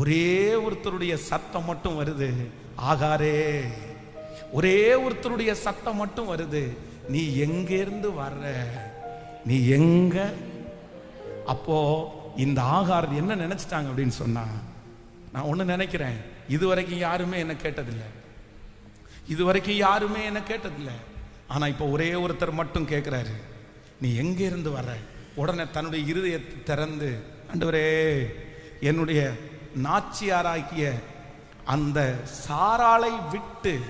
ஒரே ஒருத்தருடைய சத்தம் மட்டும் வருது ஆகாரே ஒரே ஒருத்தருடைய சத்தம் மட்டும் வருது நீ எங்கேருந்து வர்ற? நீ எங்க? அப்போ இந்த ஆகார் என்ன நினைச்சிட்டாங்க அப்படின்னு சொன்னா நான் ஒண்ணு நினைக்கிறேன் இதுவரைக்கும் யாருமே என்ன கேட்டதில்லை. இதுவரைக்கும் யாருமே என்ன கேட்டதில்லை. ஆனா இப்போ ஒரே ஒருத்தர் மட்டும் கேட்கிறாரு நீ எங்க இருந்து வர்ற? உடனே தன்னுடைய இருதயத்தை திறந்து ஆண்டவரே என்னுடைய நாச்சியாராக்கிய அந்த சாராளை விட்டு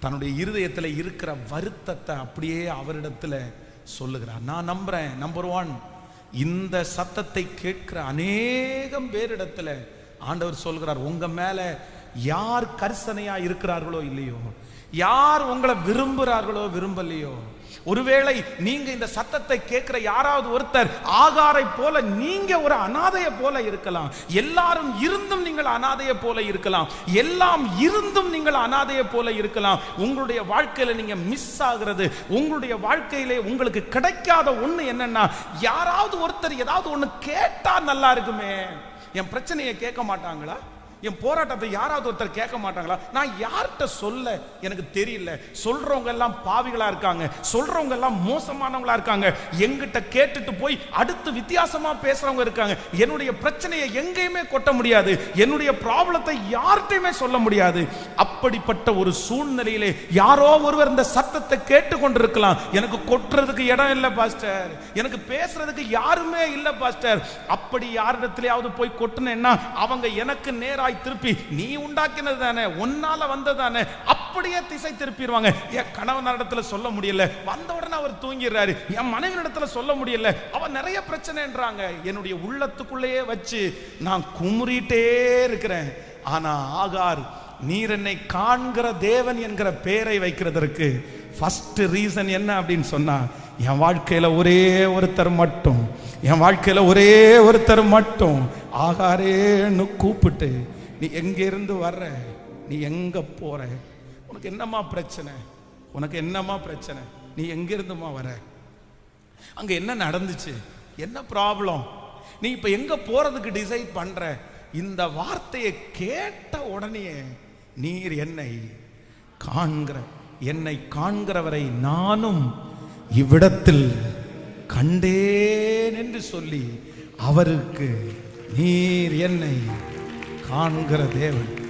தன்னுடைய இருதயத்தில் இருக்கிற வருத்தத்தை அப்படியே அவரிடத்துல சொல்லுகிறார். நான் நம்புறேன் நம்பர் ஒன் இந்த சத்தத்தை கேட்கிற அநேகம் பேரிடத்துல ஆண்டவர் சொல்கிறார் உங்க மேலே யார் கரிசனையா இருக்கிறார்களோ இல்லையோ? யார் உங்களை விரும்புகிறார்களோ விரும்பலையோ? ஒருவேளை நீங்க இந்த சத்தத்தை கேட்கிற யாராவது ஒருத்தர் ஆகாரை போல நீங்க ஒரு அனாதைய போல இருக்கலாம். எல்லாரும் இருந்தும் நீங்கள் அனாதைய போல இருக்கலாம். எல்லாம் இருந்தும் நீங்கள் அனாதைய போல இருக்கலாம். உங்களுடைய வாழ்க்கையில நீங்க மிஸ் ஆகிறது உங்களுடைய வாழ்க்கையிலே உங்களுக்கு கிடைக்காத ஒண்ணு என்னன்னா யாராவது ஒருத்தர் ஏதாவது ஒண்ணு கேட்டா நல்லா இருக்குமே. என் பிரச்சனையை கேட்க மாட்டாங்களா? என் போராட்டத்தை யாராவது ஒருத்தர் கேட்க மாட்டாங்களா? நான் யார்கிட்ட சொல்ல? எனக்கு தெரியல. சொல்றவங்க எல்லாம் பாவிகளா இருக்காங்க. சொல்றவங்க எல்லாம் மோசமானவங்களா இருக்காங்க. எங்கிட்ட கேட்டுட்டு போய் அடுத்து வித்தியாசமா பேசுறவங்க இருக்காங்க. என்னுடைய பிரச்சனையை எங்கேயுமே கொட்ட முடியாது. என்னுடைய ப்ராப்ளத்தை யார்கிட்டயுமே சொல்ல முடியாது. அப்படிப்பட்ட ஒரு சூழ்நிலையிலே யாரோ ஒருவர் இந்த சத்தத்தை கேட்டு கொண்டிருக்கலாம் எனக்கு கொட்டுறதுக்கு இடம் இல்லை பாஸ்டர். எனக்கு பேசுறதுக்கு யாருமே இல்லை பாஸ்டர். அப்படி யாரிடத்திலேயாவது போய் கொட்டுனேன்னா அவங்க எனக்கு நேராய் திருப்பி. நீ உண்டாக்கினது தானே உன்னால வந்ததானே அப்படியே திசை திருப்பிடுவாங்க. என் கணவன் இடத்துல சொல்ல முடியல. வந்த உடனே அவர் தூங்கிடுறாரு. என் மனைவி இடத்துல சொல்ல முடியல. அவ நிறைய பிரச்சனைன்றாங்க. என்னுடைய உள்ளத்துக்குள்ளேயே வச்சு நான் குமுறிட்டே இருக்கிறேன். ஆனா ஆகார் நீர் என்னை காண்கிற தேவன் என்கிற பெயரை வைக்கிறதற்கு ஃபர்ஸ்ட் ரீசன் என்ன அப்படின்னு சொன்னா என் வாழ்க்கையில ஒரே ஒருத்தர் மட்டும். என் வாழ்க்கையில ஒரே ஒருத்தர் மட்டும். ஆகாரேன்னு கூப்பிட்டு நீ எங்கேருந்து வர்ற? நீ எங்க போற? உனக்கு என்னம்மா பிரச்சனை? உனக்கு என்னம்மா பிரச்சனை? நீ எங்கிருந்துமா வர? அங்க என்ன நடந்துச்சு? என்ன ப்ராப்ளம் நீ இப்ப எங்க போறதுக்கு டிசைட் பண்ற? இந்த வார்த்தையை கேட்ட உடனே நீர் என்னை காண்கிற என்னை காண்கிறவரை நானும் இவ்விடத்தில் கண்டேன் என்று சொல்லி அவருக்கு நீர் என்னை காண்கிற தேவன்.